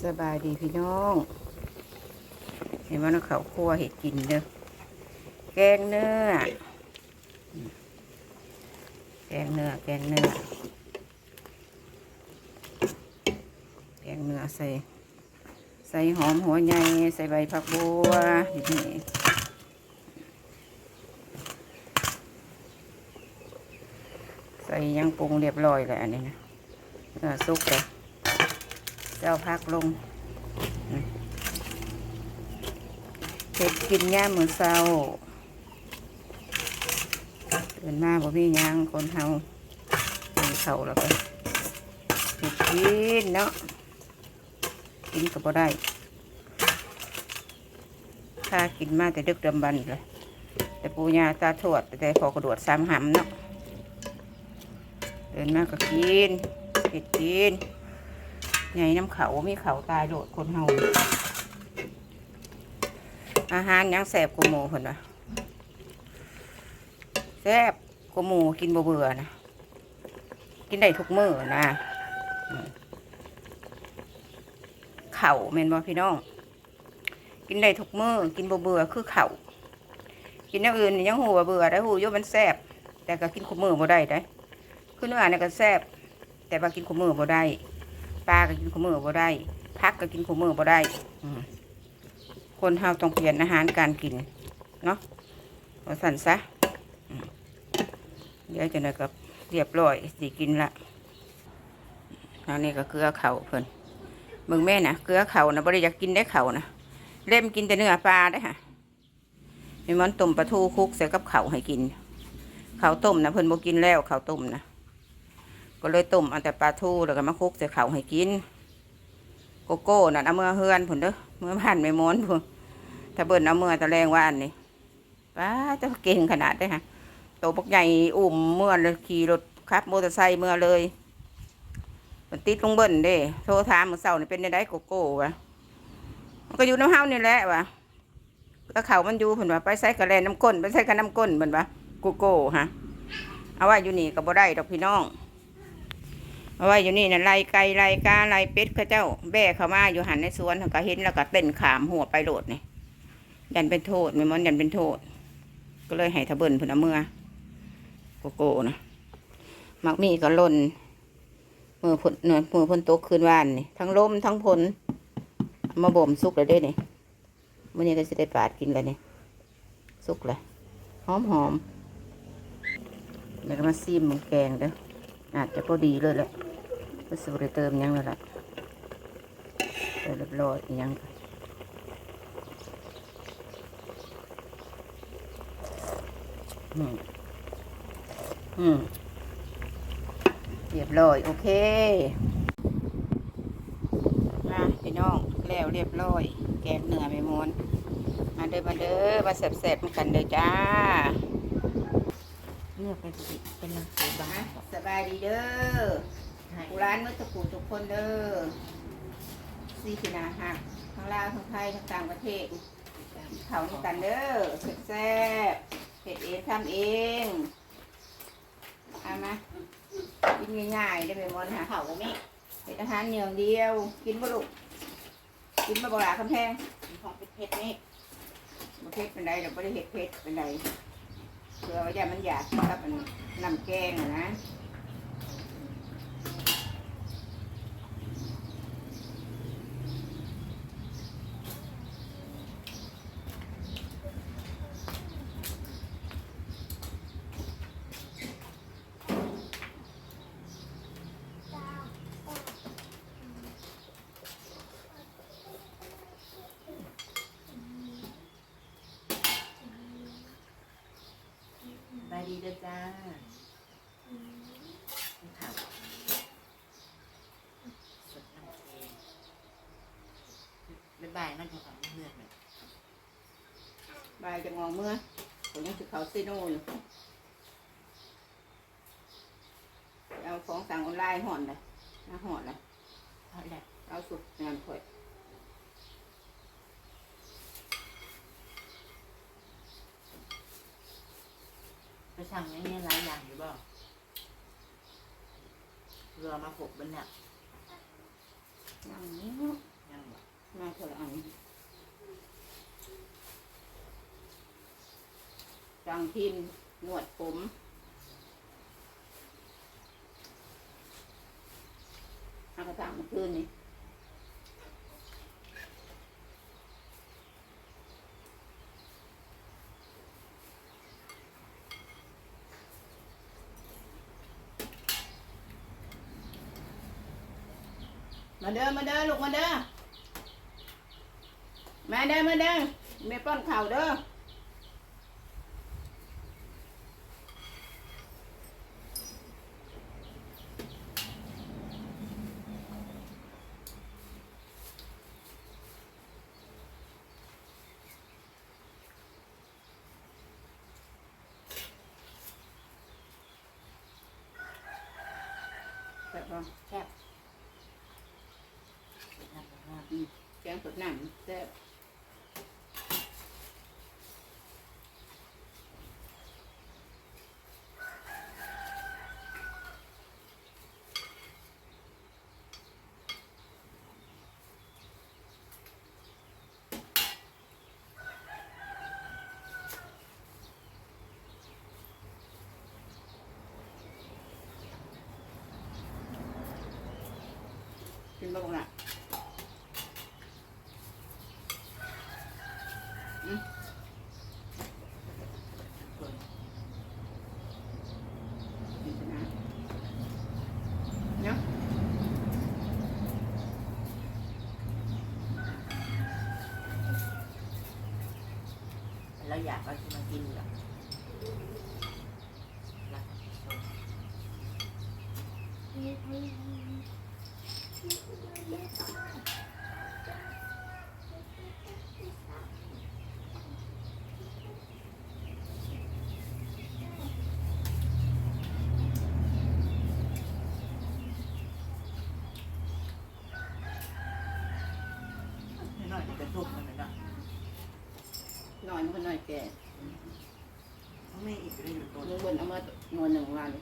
สบายดีพี่น้อง เห็นว่าน้องเขาคั่วเห็ดกินเด้อแกงเนื้อ แกงเนื้อ แกงเนื้อ แกงเนื้อใส่ ใส่หอมหัวใหญ่ใส่ใบผักบัวนี่ใส่ยังปรุงเรียบร้อยเลยอันนี้นะเนื้อสุกเลย เจ้าพักลงเห็ดกินย่ามมือเศร้าตื่นมาบ่มีหยังคนเฮากินเขาแล้วก็เห็ดกินเนาะกินก็บ่ได้ถ้ากินมาแต่ดึกดำบรรเลยแต่ปูยาตาทวดแต่พอกระโดดซ้ำหำเนาะเดินมาก็กินเห็ดกิน ใหญ่น้ำเขามีเขาตายโดดคนเฮาอาหารยังแสบกูหมูเพิ่นวะแสบกูหมูกินบ่เบื่อนะกินได้ทุกมื้อนะเข่าแม่นบ่พี่น้อง กินได้ทุกมื้อกินบ่เบื่อคือเข่ากินอย่างอื่นยังหูว่าเบื่อได้หูโยมันแสบแต่ก็กินคุมื้อบ่ได้ได้คือเนื้อเนี่ยก็แซ่บแต่ว่ากินขมือบ่ได้ ปลาก็กินขมือบ่ได้พักก็กินขมือบ่ได้คนเฮาต้องเปลี่ยนอาหารการกินเนาะเอาสั่นซะเดี๋ยวจะหน่อยก็เรียบร้อยสิกินละอันนี้ก็เกลือเข่าเพิ่นมึงแม่นะเกลือเข่านะบ่ได้อยากกินได้เขานะเล่มกินแต่เนื้อปลาได้ค่ะมีมันต้มปลาทูคุกใส่กับเข่าให้กินเข้าต้มนะเพิ่นบ่กินแล้วเข้าต้มนะ ก็เลยต้มเอาแต่ปลาทูแล้วก็มาคุกใส่ข้าวให้กิน โกโก้นั่นเอาเมื่อเฮือนพุ่นเด้อเมื่อผ่านไม่ม้วนพุ่นถ้าเบิ่นเอาเมื่อตะแรงว่าอันนี้ป้าเจ้าเก่งขนาดได้อฮะโตบักใหญ่อุ้มเมื่อเลยขี่รถขับมอเตอร์ไซค์เมื่อเลยมันติดลงเบิ่นเด้ โทรถามมือเช้านี่เป็นได้โกโก้วะมันก็อยู่น้ำเฮานี่แหละวะแล้วเขามันอยู่เพิ่นว่าไปใส่กระแลน้ำก้นไปใส่กระน้ำก้นเพิ่นว่าโกโก้ฮะเอาไว้อยู่นี่ก็บ่ได้ดอกพี่น้อง เอาไว้อยู่นี่นะไล่ไก่ไล่กาไล่เป็ดข้าเจ้า แบ่เข้ามาอยู่หันในสวนเขาก็เห็นแล้วก็เต้นขามหัวไปโดดนี่ยันเป็นโทษไม่มอนยันเป็นโทษ ก็เลยให้ทะเบินพุ่นเมื่อโกโก้นะมักมีก็ล่นมือพุ่นเนื้อมือพุ่นตกคืนวานนี่ทั้งลมทั้งพลเอามาบ่มสุกเลยด้วยนี่มื่อนี้ก็จะได้ปาดกินเลยนี่สุกเลยหอมหอมเดี๋ยวก็มาซีมหมูแกงเด้ออาจจะพอดีเลยแหละ ก็สูตรเติมหยังแล้วล่ะเรียบร้อยอีหยังก็อืมอืมเรียบร้อย โอเค มาพี่น้อง แล้วเรียบร้อย แกงเนื้อไม่ม้วนมาเด้อมาเด้อมาแสบๆกันเด้อจ้าเลือกเป็นสิเป็นหนังสือบางบอกสบายดีเด้อ ให้ผู้ร้านเมื่อตะกูทุกคนเด้อซีพินาหักทั้งลาวทั้งไทยทั้งต่างประเทศเขาด้วยกันเด้อแซ่บๆเผ็ดเองทำเองเอามากินง่ายๆได้ไหมมอนค่ะเขาก็ไม่เป็นอาหารอย่างเดียว กินบ่ลูกกินมาบ่หลาคำแพงของเป็นเพชรนี่บ่เผ็ดเป็นไรเดี๋ยวบ่ได้เห็ดเผ็ดเป็นไรเผื่อว่าอย่ามันอยากกินกับอันน้ำแกงอะนะ เด้อจ้าข่าวสดน้ำเองบ๊ายบายนั่นคือความเพื่อนเลยบายจะงองเมื่อผมยังสิเขาซีโน่อยู่เอาของสั่งออนไลน์ห่อนเลยนะห่อนเลยเพราะแหละเอาสุกงานถอย สั่งอย่างเงี้ยหลายอย่างอยู่บ่เรือมาปลุกบันเนี่ยอย่างนี้เอยังบ่มาเถอะอันจังทินหนวดผมอากระต่างเมื่อคืนนี่ มาเด้อมาเด้อลูกมาเด้อมาเด้อมาเด้อแม่ป้อนข่าวเด้อแบบว่า แซ่บน้ำมัน แกงสดน้ำแซ่บกินบ้างละอืม คน กินนะเนาะ เรา อยากเอาที่มากินเหรอรักชม น้อยๆจะกระตุกมันเลยเนาะ หน่อยมันก็หน่อยแก่ ไม่อีกเลยอยู่ตัว ลุงบนเอามาหน่วยหนึ่ งวัน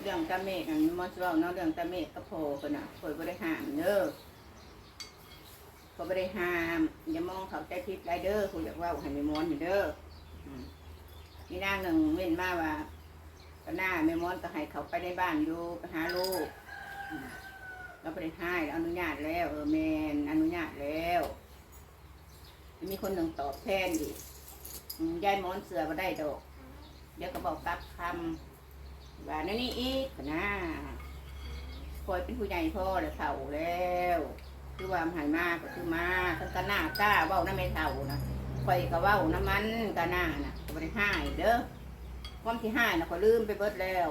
เรื่องตาเมฆอันนี้มอสเว่าเนาะเรื่องตาเมฆก็โผล่นนะโผล่ไม่ได้ห้ามเด้อเขาไม่ได้ห้ามอย่ามองเขาใจผิดไรเด้อคุณอยากว่าให้ไม่มอนอยู่เด้อมมีนางหนึ่งเว้นมาว่าก็หน้าไม่มอนก็ให้เขาไปในบ้านอยู่ไปหาลูก เราไปได้ให้อนุญาตแล้ว เออแมนอนุญาตแล้ว มีคนหนึ่งตอบแทนดิยายมอนเสือมาได้ดอก เดี๋ยวก็บอกกลับคำว่านั่นนี่อีกนะคอยเป็นผู้ใหญ่พ่อแล้วเฒ่าแล้ว คือว่ามหายมากก็คือมาทั้งกันหน้าก้าเว้าน้ำไม่เฒ่านะคอยก็เว้าน้ำมันกันหน้านะก็ไม่ได้ให้เด้อความที่ให้นะก็ลืมไปเบิดแล้ว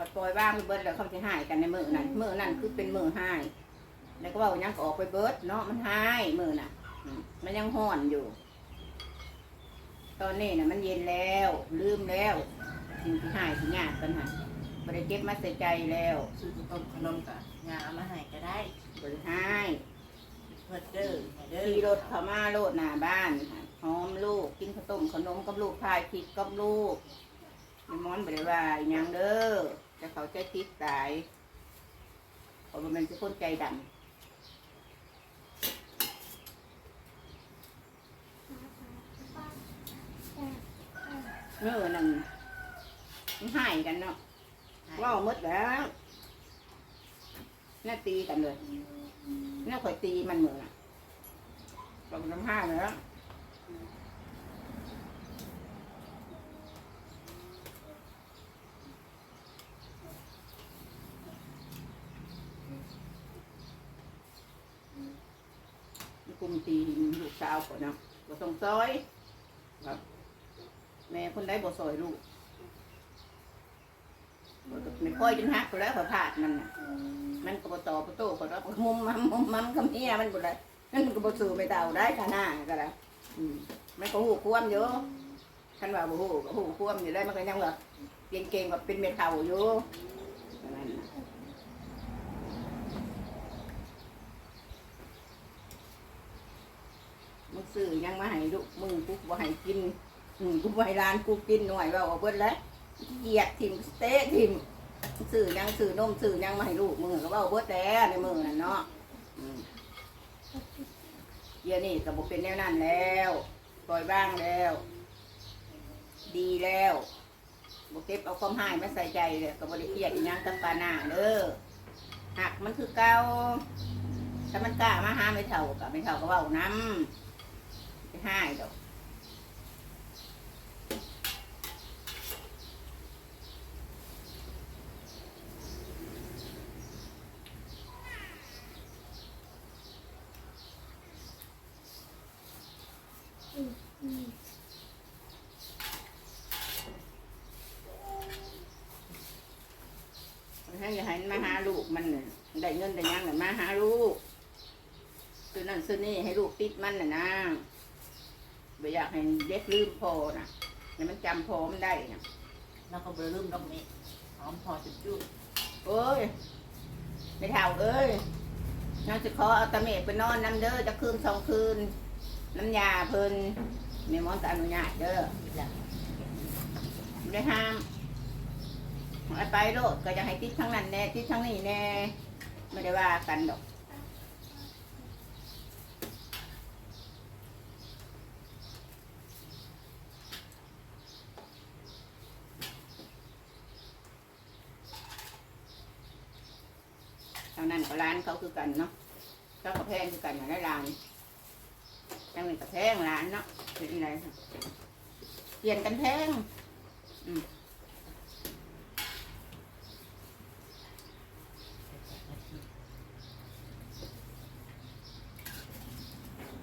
พอปล่อยว่างไปเบิดแล้วความที่ให้กันในมือนั้นมือนั้นคือเป็นมือให้แล้วก็เว่าหยังก็ออกไปเบิดเนาะมันให้มือน่ะอืมมันยังห่อนอยู่ ตอนนี้นะมันเย็นแล้ว ลืมแล้วสิ่งที่หายที่ยากกันหาบริเก็บมาใส่ใจแล้วซื้อต้มขนมกับงาเอามาให้ก็ได้บริหายเพื่อเด้อให้เด้อขี่รถเข้ามาโลดหน้าบ้านค่ะหอมลูกกินข้าวต้มขนมกับลูกพายพริกกับลูกมีมอนบริวารอหยังเด้อ จะเขาใจทิศตายเพราะมันเป็นคนใจดำเนื้อนั่นมันหายกันเนาะว่าวหมดแล้วน่าตีกันเลยน่าคอยตีมันเหมือนอะลงน้ำห้าแล้ว มตีลูกสาวก่อนนะบ่ต้องซอยครับแม่คนได้บ่ซอยลูกไม่ค่อยจนหักแล้วเขาผาดมันน่ะมันก็บต่อประตูก็รับมุมมัมมุมมัมกับเมียมันบ่ได้มันก็บ่สู่ไม่เต่าได้ขนาดก็ได้อืมมันก็หูควมอยู่คันว่าบ่หูก็หูควมอยู่ได้มันก็ยังว่าเก่งเก่งๆว่าเป็นเม็ดเท่าอยู่นั่นน่ะ มึง ซื้อยังมาให้ลูกมึงกูบ่ให้กินอืมกูบ่ให้ร้านกูกินหน่วยว่าเอาเบิดแล้วเหยียดทิมสเต๊ะทิมซื้อยังซื้อนมซื้อยังมาให้ลูกมึงก็ว่าเอาเบิดแล้วในมือนั่นเนาะอืมเดี๋ยวนี้ก็บ่เป็นแนวนั้นแล้วปล่อยบ้างแล้ว ดีแล้วบ่เก็บเอาความหายมาใส่ใจเลยก็บ่ได้เครียดอีหยังกับปานาเด้อหักมันคือเก่าถ้ามันกล้ามาหาไม่เท่าก็ไม่เท่าก็เว้านํไป หาดอกให้อย่าให้มาหาลูกมันน่ะได้เงินได้ยังน่ะมาหาลูกซื้อนั่นซื้อนี่ให้ลูกติดมันน่ะนะ ไม่อยากให้เด็กลืมพอนะให้มันจำพอมันได้นะแล้วก็เบอร์ลืมดอกนี้หอมพอจุดจุดเอ้ยไม่เท่าเอ้ยน้องจะขอเอาตะเมฆไปนอนน้ำเด้อจะคืนสองคืน น้ำยาเพิ่นแม่หมอนก็อนุญาตเด้อนี่แหละไม่ได้ห้ามเอาไปโลดก็จะให้ติดทั้งนั้นแน่ติดทั้งนี้แน่ไม่ได้ว่ากันดอก ทานั้นก็ร้านเขาคือกันเนาะเจ้าก็แพงคือกันอย่างไรร้านทางนี้ก็แพงร้านเนาะเป็นอะไรเปลี่ยนกันแพง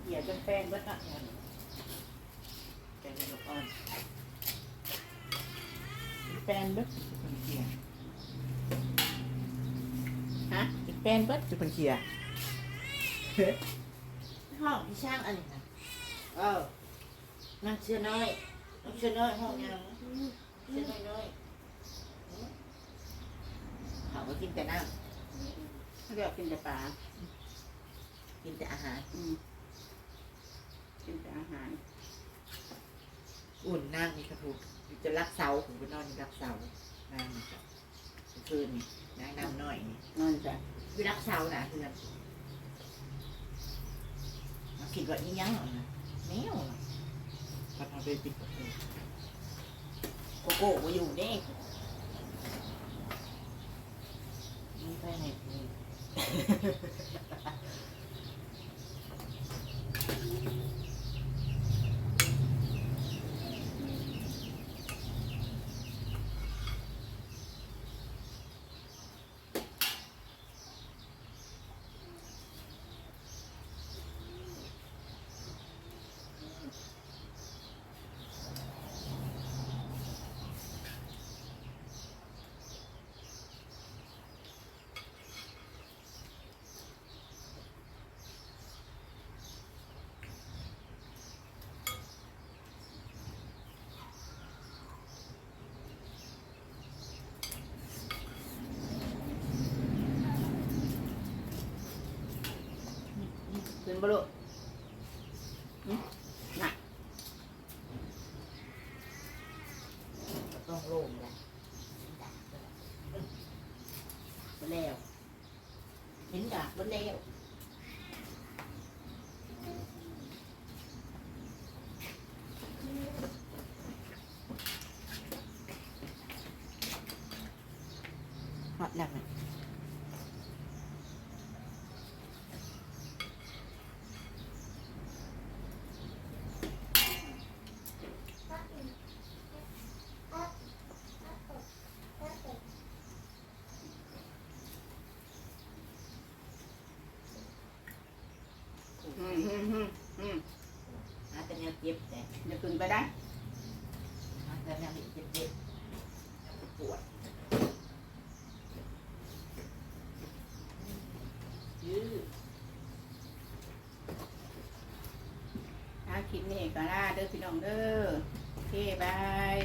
เหยียดจนแป้งเบิดอะแป้งลูกอ่อนแป้งเบิดเขีย แป้งเบิดจุคนเขียห้องที่ช่างอันนี้นะเออนั่งเชื่อน้อยนั่งเชื่อน้อยห้องยังเชื่อน้อยน้อยเขาก็กินแต่น้เขาเรียกกินแต่ปลาำกินแต่อาหารอืมกินแต่อาหาร อุ่นนั่งมีกระถูกอยู่จะรักเสาผมไปนอนอยู่รักเสานั่งนี่จ้ะคืนนี่นั่งน้ำน้อยนี่นอนจ้ะ อยู่รักเสาน่ะเพื่อนมาคิดว่าอีหยังเหรอนะแมวน่ะพัดเอาไปปิดประตูโกโก้ บ่อยู่เด้มีไปไหนนี่ขึ้นบลุอืมน่ะก็ต้องโล่งแหละมาแล้วเห็นดาบมาแล้วฮอตแล้วไหม อืมอืมอืมอืม หาแต่แนวเจ็บแต่ จะขึ้นไปได้ หาแต่แนวเจ็บเจ็บปวดยืด ถ้าคลิปนี้ก็ลาเด้อพี่น้ องเด้อโอเคบาย